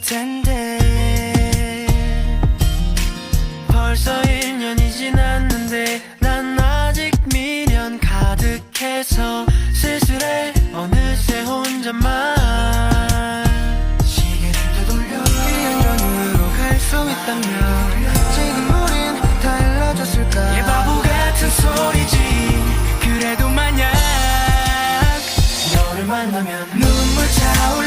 텐데 벌써 1년이 지났는데 난 아직 미련 가득해서 슬슬해. 어느새 혼자만 시계를 되돌려 1년 전으로 갈 수 있다면 지금 우린 달라졌을까? 얘 바보 같은 소리지. 그래도 만약 너를 만나면 눈물 차올